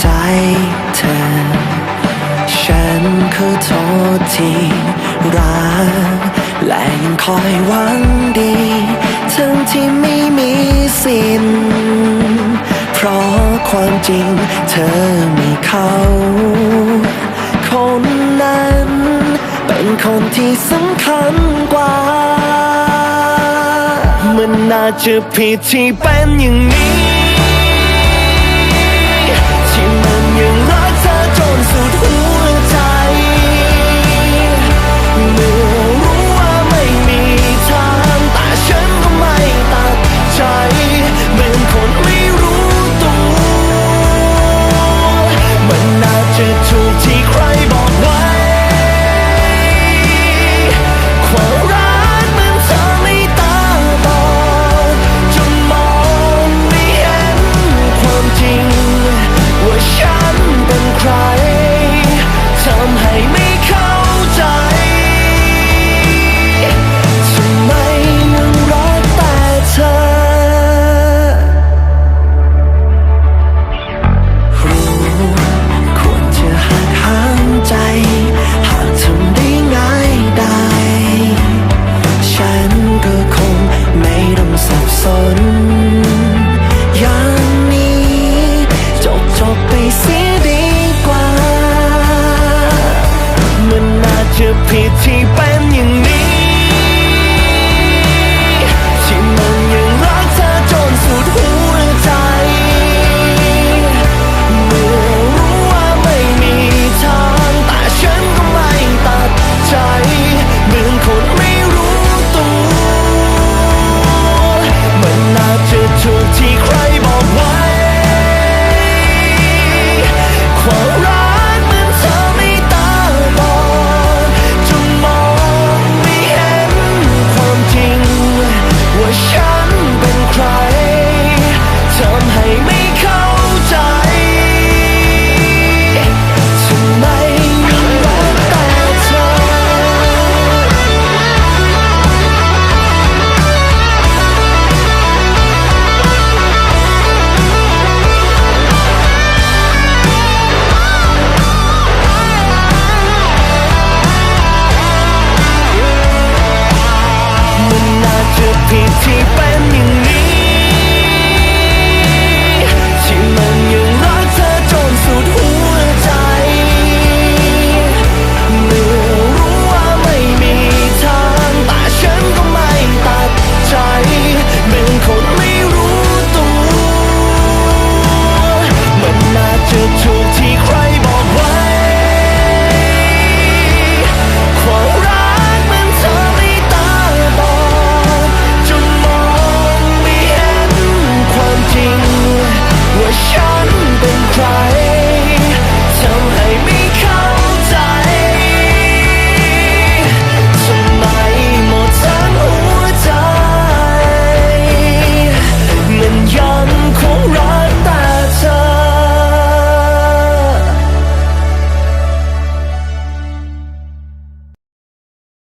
ใจเธอ ฉันขอโทษที่รักและยังคอยหวังดี ทั้งที่ไม่มีสิทธิ์เพราะความจริงเธอมีเขาคนนั้น เป็นคนที่สำคัญกว่า มันน่าจะผิดที่เป็นอย่างนี้